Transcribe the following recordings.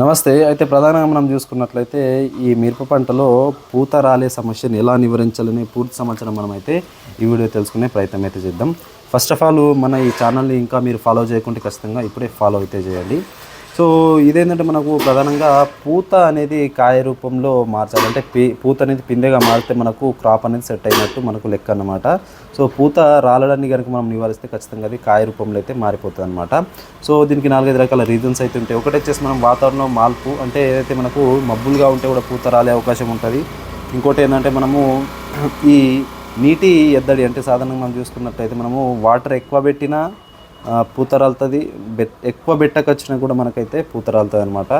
నమస్తే అయితే ప్రధానంగా మనం చూసుకున్నట్లయితే ఈ మిరప పంటలో పూత రాలే సమస్యను ఎలా నివారించాలని పూర్తి సమాచారం మనం అయితే ఈ వీడియో తెలుసుకునే ప్రయత్నం అయితే చేద్దాం. ఫస్ట్ ఆఫ్ ఆల్ మన ఈ ఛానల్ని ఇంకా మీరు ఫాలో చేయకుంటే ఖచ్చితంగా ఇప్పుడే ఫాలో అయితే చేయండి. సో ఇదేంటంటే మనకు ప్రధానంగా పూత అనేది కాయ రూపంలో మార్చాలి. అంటే పీ పూత అనేది పిందెగా మారితే మనకు క్రాప్ అనేది సెట్ అయినట్టు మనకు లెక్క అన్నమాట. సో పూత రాలడాన్ని కనుక మనం నివారిస్తే ఖచ్చితంగా అది కాయ రూపంలో అయితే మారిపోతుంది అనమాట సో దీనికి నాలుగైదు రకాల రీజన్స్ అయితే ఉంటాయి. ఒకటి వచ్చేసి మనం వాతావరణంలో మార్పు అంటే ఏదైతే మనకు మబ్బులుగా ఉంటే కూడా పూత రాలే అవకాశం ఉంటుంది. ఇంకోటి ఏంటంటే మనము ఈ నీటి ఎద్దడి అంటే సాధారణంగా మనం చూసుకున్నట్టయితే మనము వాటర్ ఎక్కువ పెట్టినా పూతరాలుతుంది బె రాలుతుంది బెట్ ఎక్కువ బెట్టకొచ్చినా కూడా మనకైతే పూతరాలుతుంది అనమాట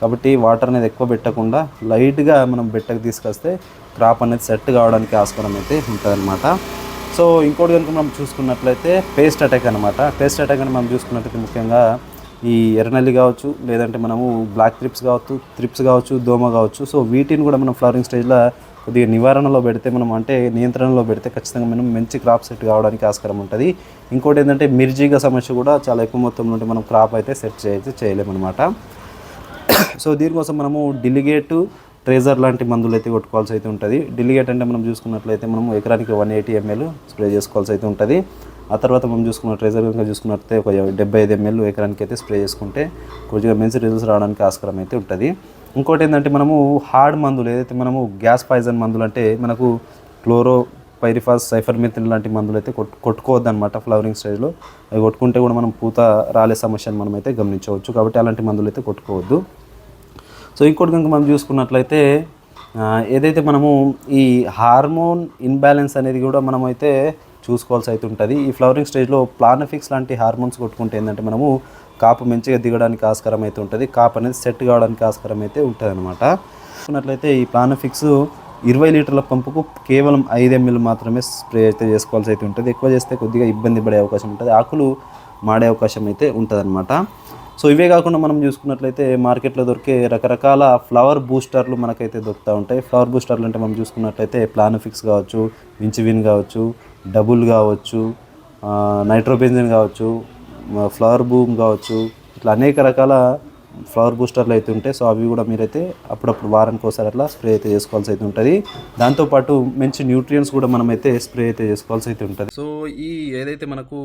కాబట్టి వాటర్ అనేది ఎక్కువ పెట్టకుండా లైట్గా మనం బెట్టకు తీసుకొస్తే క్రాప్ అనేది సెట్ కావడానికి ఆస్కారం అయితే ఉంటుందన్నమాట. సో ఇంకోటి కనుక మనం చూసుకున్నట్లయితే పేస్ట్ అటాక్ అనమాట పేస్ట్ అటాక్ అని మనం చూసుకున్నట్లయితే ముఖ్యంగా ఈ ఎర్రనల్లి కావచ్చు లేదంటే మనము బ్లాక్ త్రిప్స్ కావచ్చు త్రిప్స్ కావచ్చు దోమ కావచ్చు. సో వీటిని కూడా మనం ఫ్లవరింగ్ స్టేజ్లో కొద్దిగా నివారణలో పెడితే మనం అంటే నియంత్రణలో పెడితే ఖచ్చితంగా మనం మంచి క్రాప్ సెట్ కావడానికి ఆస్కారం ఉంటుంది. ఇంకోటి ఏంటంటే మిర్జీగా సమస్య కూడా చాలా ఎక్కువ మొత్తంలో ఉంటే మనం క్రాప్ అయితే సెట్ చేయొచ్చు చేయలేమన్నమాట. సో దీనికోసం మనము డిలిగేట్ ట్రేజర్ లాంటి మందులు అయితే కొట్టుకోవాల్సి అయితే ఉంటుంది. డిలిగేట్ అంటే మనం చూసుకున్నట్లయితే మనం ఎకరానికి వన్ ఎయిటీ ఎంఎల్ స్ప్రే చేసుకోవాల్సి అయితే ఉంటుంది. ఆ తర్వాత మనం చూసుకున్న ట్రేజర్ కనుక చూసుకున్నట్లయితే ఒక డెబ్బై ఐదు ఎంఎల్ ఎకరానికి అయితే స్ప్రే చేసుకుంటే కొద్దిగా మంచి రిజల్ట్స్ రావడానికి ఆస్కారం అయితే ఉంటుంది. ఇంకోటి ఏంటంటే మనము హార్డ్ మందులు ఏదైతే మనము గ్యాస్ పాయిజన్ మందులు అంటే మనకు క్లోరో పైరిఫాస్ సైఫర్మిథిన్ లాంటి మందులు అయితే కొట్టు కొట్టుకోవద్దు అనమాట ఫ్లవరింగ్ స్టేజ్లో. అవి కొట్టుకుంటే కూడా మనం పూత రాలే సమస్యను మనం అయితే గమనించవచ్చు. కాబట్టి అలాంటి మందులు అయితే కొట్టుకోవద్దు. సో ఇంకోటి కనుక మనం చూసుకున్నట్లయితే ఏదైతే మనము ఈ హార్మోన్ ఇన్బ్యాలెన్స్ అనేది కూడా మనమైతే చూసుకోవాల్సి అయితే ఉంటుంది. ఈ ఫ్లవరింగ్ స్టేజ్లో ప్లానఫిక్స్ లాంటి హార్మోన్స్ కొట్టుకుంటే ఏంటంటే మనము కాపు మంచిగా దిగడానికి ఆస్కారం అయితే ఉంటుంది. కాపు అనేది సెట్ కావడానికి ఆస్కారం అయితే ఉంటుంది అనమాట చూసుకున్నట్లయితే ఈ ప్లానఫిక్స్ ఇరవై లీటర్ల పంపుకు కేవలం ఐదు ఎంఎల్ మాత్రమే స్ప్రే అయితే చేసుకోవాల్సి అయితే ఉంటుంది. ఎక్కువ చేస్తే కొద్దిగా ఇబ్బంది పడే అవకాశం ఉంటుంది. ఆకులు మాడే అవకాశం అయితే ఉంటుంది సో ఇవే కాకుండా మనం చూసుకున్నట్లయితే మార్కెట్లో దొరికే రకరకాల ఫ్లవర్ బూస్టర్లు మనకైతే దొరుకుతూ ఉంటాయి. ఫ్లవర్ బూస్టర్లు అంటే మనం చూసుకున్నట్లయితే ప్లానఫిక్స్ కావచ్చు వించివిన్ కావచ్చు డబుల్ కావచ్చు నైట్రోబెంజిన్ కావచ్చు ఫ్లవర్ బూమ్ కావచ్చు ఇట్లా అనేక రకాల ఫ్లవర్ బూస్టర్లు అయితే ఉంటాయి. సో అవి కూడా మీరైతే అప్పుడప్పుడు వారానికి ఒకసారి అట్లా స్ప్రే అయితే చేసుకోవాల్సి అయితే ఉంటుంది. దాంతోపాటు మంచి న్యూట్రియంట్స్ కూడా మనం అయితే స్ప్రే అయితే చేసుకోవాల్సి అయితే ఉంటుంది. సో ఈ ఏదైతే మనకు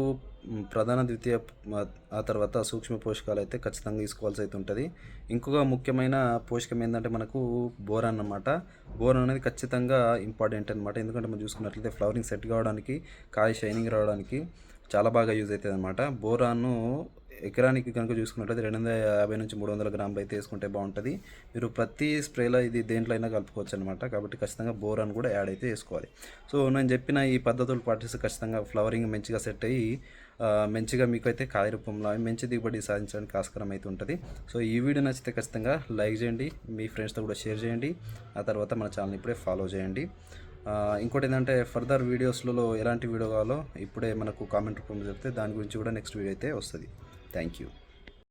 ప్రధాన ద్వితీయ ఆ తర్వాత సూక్ష్మ పోషకాలు అయితే ఖచ్చితంగా తీసుకోవాల్సి అయితే ఉంటుంది. ఇంకొక ముఖ్యమైన పోషకం ఏంటంటే మనకు బోరాన్ అనమాట బోరాన్ అనేది ఖచ్చితంగా ఇంపార్టెంట్ అనమాట ఎందుకంటే మనం చూసుకున్నట్లయితే ఫ్లవరింగ్ సెట్ కావడానికి కాయ షైనింగ్ రావడానికి చాలా బాగా యూజ్ అవుతుంది అనమాట బోరాను ఎకరానికి కనుక చూసుకున్నట్లయితే రెండు వందల యాభై నుంచి మూడు వందల గ్రాములు అయితే వేసుకుంటే బాగుంటుంది. మీరు ప్రతి స్ప్రేలో ఇది దేంట్లో అయినా కలుపుకోవచ్చు అనమాట కాబట్టి ఖచ్చితంగా బోరాన్ కూడా యాడ్ అయితే వేసుకోవాలి. సో నేను చెప్పిన ఈ పద్ధతులు పాటిస్తే ఖచ్చితంగా ఫ్లవరింగ్ మంచిగా సెట్ అయ్యి మంచిగా మీకు అయితే కాయ రూపంలో మంచి దిగుబడి సాధించడానికి ఆస్కారం అయితే ఉంటుంది. సో ఈ వీడియో నచ్చితే ఖచ్చితంగా లైక్ చేయండి మీ ఫ్రెండ్స్తో కూడా షేర్ చేయండి ఆ తర్వాత మన ఛానల్ ఇప్పుడే ఫాలో చేయండి. ఇంకోటి ఏంటంటే ఫర్దర్ వీడియోస్లలో ఎలాంటి వీడియో కావాలో ఇప్పుడే మనకు కామెంట్ రూపంలో చెప్తే దాని గురించి కూడా నెక్స్ట్ వీడియో అయితే వస్తుంది. Thank you.